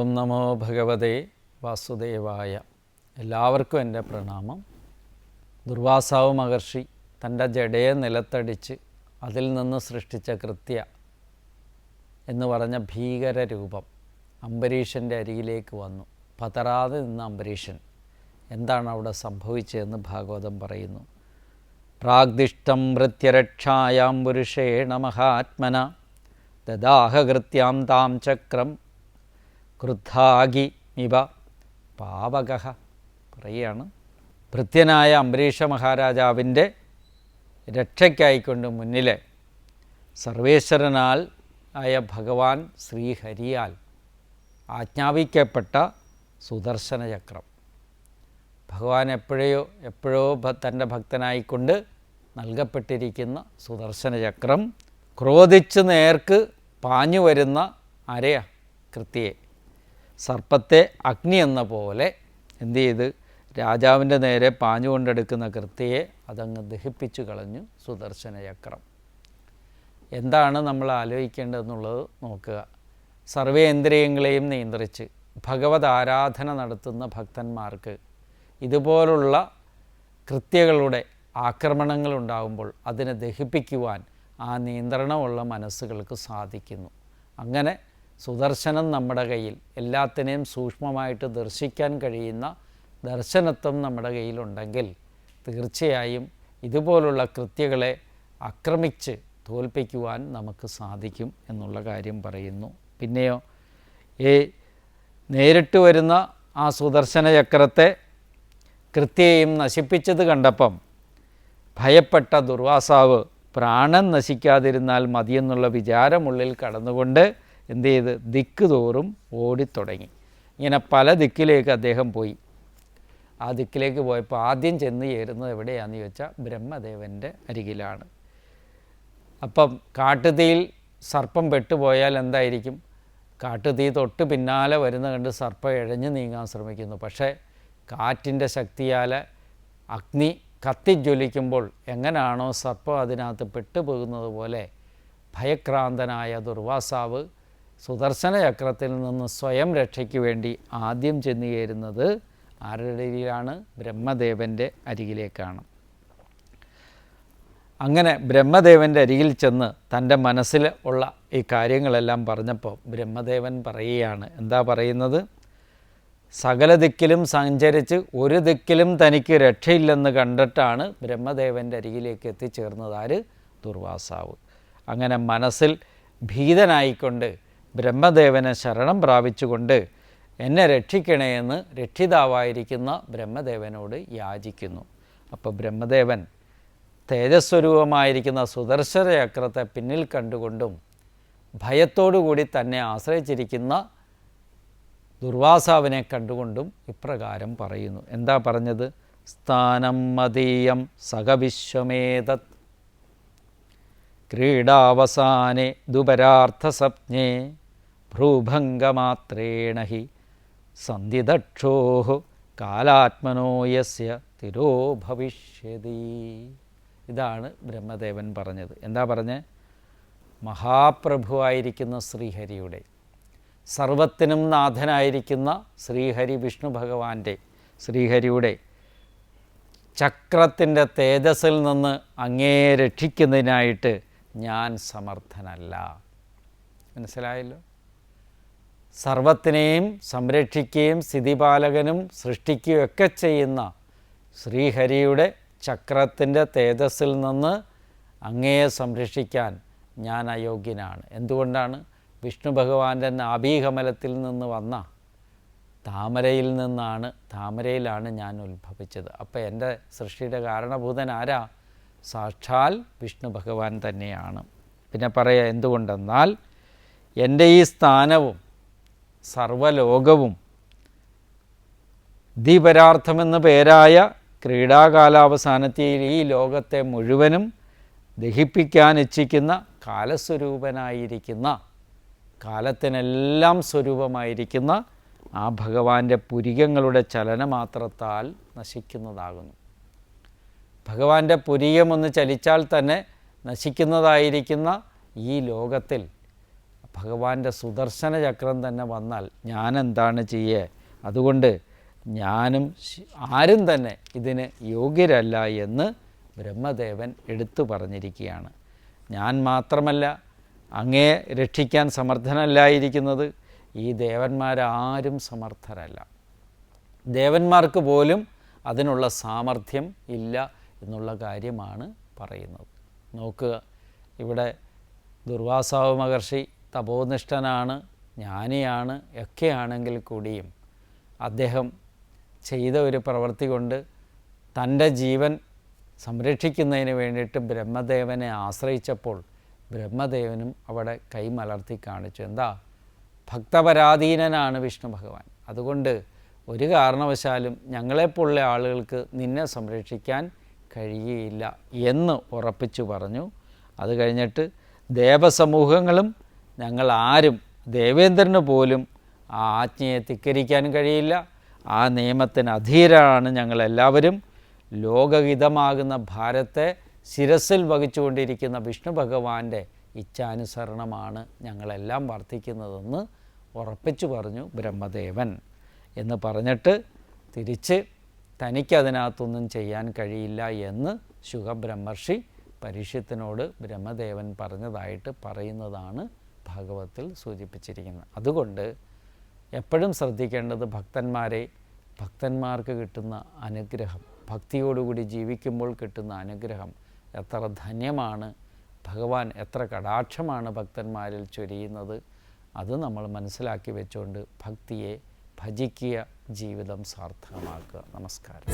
ഓം നമോ ഭഗവതേ വാസുദേവായ. എല്ലാവർക്കും എന്റെ പ്രണാമം. ദുർവാസാവ് മഹർഷി തന്റെ ജഡയെ നിലത്തടിച്ച് അതിൽ നിന്ന് സൃഷ്ടിച്ച കൃത്യ എന്ന് പറഞ്ഞ ഭീകര രൂപം അംബരീഷന്റെ അരികിലേക്ക് വന്നു. പതറാതെ നിന്ന അംബരീഷൻ എന്താണ് അവിടെ സംഭവിച്ചതെന്ന് ഭാഗവതം പറയുന്നു. പ്രാഗ്ദിഷ്ടം മൃത്യരക്ഷായാം പുരുഷേണ മഹാത്മന. ദദാഹകൃത്യാം താം ചക്രം ക്രുദ്ധാഗി ഇവ പാവക പറയുകയാണ്. ഭൃത്യനായ അംബരീഷ മഹാരാജാവിന്റെ രക്ഷയ്ക്കായിക്കൊണ്ട് മുന്നിലെ സർവേശ്വരനാൽ ആയ ഭഗവാൻ ശ്രീഹരിയാൽ ആജ്ഞാപിക്കപ്പെട്ട സുദർശന ചക്രം ഭഗവാൻ എപ്പോഴെയോ എപ്പോഴോ തന്റെ ഭക്തനായിക്കൊണ്ട് നൽകപ്പെട്ടിരിക്കുന്ന സുദർശന ചക്രം ക്രോധിച്ച് നേർക്ക് പാഞ്ഞു വരുന്ന ആരെയാ കൃത്യയെ സർപ്പത്തെ അഗ്നി എന്ന പോലെ എന്ത് ചെയ്ത് രാജാവിന്റെ നേരെ പാഞ്ഞുകൊണ്ടെടുക്കുന്ന കൃത്യയെ അതങ്ങ് ദഹിപ്പിച്ചു കളഞ്ഞു സുദർശന ചക്രം. എന്താണ് നമ്മൾ ആലോചിക്കേണ്ടതെന്നുള്ളത് നോക്കുക. സർവേന്ദ്രിയങ്ങളെയും നിയന്ത്രിച്ച് ഭഗവത് ആരാധന നടത്തുന്ന ഭക്തന്മാർക്ക് ഇതുപോലുള്ള കൃത്യകളുടെ ആക്രമണങ്ങൾ ഉണ്ടാകുമ്പോൾ അതിനെ ദഹിപ്പിക്കുവാൻ ആ നിയന്ത്രണമുള്ള മനസ്സുകൾക്ക് സാധിക്കുന്നു. അങ്ങനെ സുദർശനം നമ്മുടെ കയ്യിൽ എല്ലാത്തിനെയും സൂക്ഷ്മമായിട്ട് ദർശിക്കാൻ കഴിയുന്ന ദർശനത്വം നമ്മുടെ കയ്യിലുണ്ടെങ്കിൽ തീർച്ചയായും ഇതുപോലുള്ള കൃത്യകളെ ആക്രമിച്ച് തോൽപ്പിക്കുവാൻ നമുക്ക് സാധിക്കും എന്നുള്ള കാര്യം പറയുന്നു. പിന്നെയോ ഈ നേരിട്ട് വരുന്ന ആ സുദർശന ചക്രത്തെ കൃത്യയും നശിപ്പിച്ചത് കണ്ടപ്പം ഭയപ്പെട്ട ദുർവാസാവ് പ്രാണൻ നശിക്കാതിരുന്നാൽ മതിയെന്നുള്ള വിചാരമുള്ളിൽ കടന്നുകൊണ്ട് എന്ത് ചെയ്ത് ദിക്ക് തോറും ഓടിത്തുടങ്ങി. ഇങ്ങനെ പല ദിക്കിലേക്ക് അദ്ദേഹം പോയി. ആ ദിക്കിലേക്ക് പോയപ്പോൾ ആദ്യം ചെന്ന് ചേരുന്നത് എവിടെയാണെന്ന് ചോദിച്ചാൽ ബ്രഹ്മദേവന്റെ അരികിലാണ്. അപ്പം കാട്ടുതീയിൽ സർപ്പം പെട്ടുപോയാൽ എന്തായിരിക്കും? കാട്ടുതീ തൊട്ട് പിന്നാലെ വരുന്ന കണ്ട് സർപ്പം ഇഴഞ്ഞു നീങ്ങാൻ ശ്രമിക്കുന്നു. പക്ഷേ കാറ്റിന്റെ ശക്തിയാൽ അഗ്നി കത്തിജ്വലിക്കുമ്പോൾ എങ്ങനെയാണോ സർപ്പം അതിനകത്ത് പെട്ടുപോകുന്നത് പോലെ ഭയക്രാന്തനായ ദുർവാസാവ് സുദർശന ചക്രത്തിൽ നിന്ന് സ്വയം രക്ഷയ്ക്ക് വേണ്ടി ആദ്യം ചെന്ന് ചേരുന്നത് ആരുടെ അരികിലാണ് ബ്രഹ്മദേവന്റെ അരികിലേക്കാണ്. അങ്ങനെ ബ്രഹ്മദേവന്റെ അരികിൽ ചെന്ന് തന്റെ മനസ്സിൽ ഉള്ള ഈ കാര്യങ്ങളെല്ലാം പറഞ്ഞപ്പോൾ ബ്രഹ്മദേവൻ പറയുകയാണ്. എന്താ പറയുന്നത്? സകല ദിക്കിലും സഞ്ചരിച്ച് ഒരു ദിക്കിലും തനിക്ക് രക്ഷയില്ലെന്ന് കണ്ടിട്ടാണ് ബ്രഹ്മദേവന്റെ അരികിലേക്ക് എത്തിച്ചേർന്നത്. ദുർവാസാവ്. അങ്ങനെ മനസ്സിൽ ഭീതനായിക്കൊണ്ട് ബ്രഹ്മദേവനെ ശരണം പ്രാപിച്ചുകൊണ്ട് എന്നെ രക്ഷിക്കണേ എന്ന് രക്ഷിതാവായിരിക്കുന്ന ബ്രഹ്മദേവനോട് യാചിക്കുന്നു. അപ്പോൾ ബ്രഹ്മദേവൻ തേജസ്വരൂപമായിരിക്കുന്ന സുദർശന ചക്രത്തെ പിന്നിൽ കണ്ടുകൊണ്ടും ഭയത്തോടുകൂടി തന്നെ ആശ്രയിച്ചിരിക്കുന്ന ദുർവാസാവിനെ കണ്ടുകൊണ്ടും ഇപ്രകാരം പറയുന്നു. എന്താ പറഞ്ഞത്? സ്ഥാനം മതീയം സഹവിശ്വമേതത്. ക്രീഡാവസാനെ ദുപരാർത്ഥസപ്ഞേ ഭ്രൂഭംഗമാത്രേണ ഹി സന്ധിദക്ഷോ കാലാത്മനോ യസ്യ തിരോ ഭവിഷ്യതി. ഇതാണ് ബ്രഹ്മദേവൻ പറഞ്ഞത്. എന്താ പറഞ്ഞത് മഹാപ്രഭുവായിരിക്കുന്ന ശ്രീഹരിയുടെ സർവത്തിനും നാഥനായിരിക്കുന്ന ശ്രീഹരി വിഷ്ണു ഭഗവാന്റെ ശ്രീഹരിയുടെ ചക്രത്തിന്റെ തേജസ്സിൽ നിന്ന് അങ്ങേ രക്ഷിക്കുന്നതിനായിട്ട് ഞാൻ സമർത്ഥനല്ല. മനസ്സിലായല്ലോ? സർവത്തിനെയും സംരക്ഷിക്കുകയും സ്ഥിതിപാലകനും സൃഷ്ടിക്കുകയൊക്കെ ചെയ്യുന്ന ശ്രീഹരിയുടെ ചക്രത്തിന്റെ തേജസ്സിൽ നിന്ന് അങ്ങയെ സംരക്ഷിക്കാൻ ഞാൻ അയോഗ്യനാണ്. എന്തുകൊണ്ടാണ്? വിഷ്ണു ഭഗവാന്റെ നാഭീകമലത്തിൽ നിന്ന് വന്ന താമരയിൽ നിന്നാണ് താമരയിലാണ് ഞാൻ ഉത്ഭവിച്ചത്. അപ്പോൾ എന്റെ സൃഷ്ടിയുടെ കാരണഭൂതൻ ആരാ? സാക്ഷാൽ വിഷ്ണു ഭഗവാൻ തന്നെയാണ്. പിന്നെ പറയാം എന്തുകൊണ്ടെന്നാൽ എന്റെ ഈ സ്ഥാനവും സർവലോകവും ദീപരാർത്ഥമെന്ന പേരായ ക്രീഡാകാലാവസാനത്തിൽ ഈ ലോകത്തെ മുഴുവനും ദഹിപ്പിക്കാൻ ഇച്ഛിക്കുന്ന കാലസ്വരൂപനായിരിക്കുന്ന കാലത്തിനെല്ലാം സ്വരൂപമായിരിക്കുന്ന ആ ഭഗവാന്റെ പുരികങ്ങളുടെ ചലനമാത്രത്താൽ നശിക്കുന്നതാകുന്നു. ഭഗവാന്റെ പുരികമൊന്ന് ചലിച്ചാൽ തന്നെ നശിക്കുന്നതായിരിക്കുന്ന ഈ ലോകത്തിൽ ഭഗവാന്റെ സുദർശന ചക്രം തന്നെ വന്നാൽ ഞാൻ എന്താണ് ചെയ്യേ? അതുകൊണ്ട് ഞാനും ആരും തന്നെ ഇതിന് യോഗ്യരല്ല എന്ന് ബ്രഹ്മദേവൻ എടുത്തു പറഞ്ഞിരിക്കുകയാണ്. ഞാൻ മാത്രമല്ല അങ്ങേ രക്ഷിക്കാൻ സമർത്ഥനല്ലായിരിക്കുന്നത് ഈ ദേവന്മാരാരും സമർത്ഥരല്ല. ദേവന്മാർക്ക് പോലും അതിനുള്ള സാമർഥ്യം ഇല്ല എന്നുള്ള കാര്യമാണ് പറയുന്നത്. നോക്കുക ഇവിടെ ദുർവാസാവ് മഹർഷി തപോനിഷ്ഠനാണ് ജ്ഞാനിയാണ് ഒക്കെയാണെങ്കിൽ കൂടിയും അദ്ദേഹം ചെയ്ത ഒരു പ്രവൃത്തി കൊണ്ട് തന്റെ ജീവൻ സംരക്ഷിക്കുന്നതിന് വേണ്ടിയിട്ട് ബ്രഹ്മദേവനെ ആശ്രയിച്ചപ്പോൾ ബ്രഹ്മദേവനും അവിടെ കൈമലർത്തി കാണിച്ചു. എന്താ? ഭക്തപരാധീനനാണ് വിഷ്ണു ഭഗവാൻ. അതുകൊണ്ട് ഒരു കാരണവശാലും ഞങ്ങളെപ്പോലുള്ള ആളുകൾക്ക് നിന്നെ സംരക്ഷിക്കാൻ കഴിയുകയില്ല എന്ന് ഉറപ്പിച്ചു പറഞ്ഞു. അത് കഴിഞ്ഞിട്ട് ദേവസമൂഹങ്ങളും ഞങ്ങൾ ആരും ദേവേന്ദ്രന് പോലും ആ ആജ്ഞയെ ധിക്കരിക്കാൻ കഴിയില്ല. ആ നിയമത്തിന് അധീരാണ് ഞങ്ങളെല്ലാവരും. ലോകഹിതമാകുന്ന ഭാരത്തെ ശിരസിൽ വഹിച്ചുകൊണ്ടിരിക്കുന്ന വിഷ്ണു ഭഗവാന്റെ ഇച്ഛാനുസരണമാണ് ഞങ്ങളെല്ലാം വർദ്ധിക്കുന്നതെന്ന് ഉറപ്പിച്ചു പറഞ്ഞു ബ്രഹ്മദേവൻ. എന്ന് പറഞ്ഞിട്ട് തിരിച്ച് തനിക്കതിനകത്തൊന്നും ചെയ്യാൻ കഴിയില്ല എന്ന് ശുഖബ്രഹ്മർഷി പരീക്ഷത്തിനോട് ബ്രഹ്മദേവൻ പറഞ്ഞതായിട്ട് പറയുന്നതാണ് ഭാഗവത്തിൽ സൂചിപ്പിച്ചിരിക്കുന്നത് അതുകൊണ്ട് എപ്പോഴും ശ്രദ്ധിക്കേണ്ടത് ഭക്തന്മാരെ ഭക്തന്മാർക്ക് കിട്ടുന്ന അനുഗ്രഹം ഭക്തിയോടുകൂടി ജീവിക്കുമ്പോൾ കിട്ടുന്ന അനുഗ്രഹം എത്ര ധന്യമാണ് ഭഗവാൻ എത്ര കടാക്ഷമാണ് ഭക്തന്മാരിൽ ചൊരിയുന്നത് അത് നമ്മൾ മനസ്സിലാക്കി വെച്ചുകൊണ്ട് ഭക്തിയെ ഭജിക്കുക ജീവിതം സാർത്ഥകമാക്കുക. നമസ്കാരം.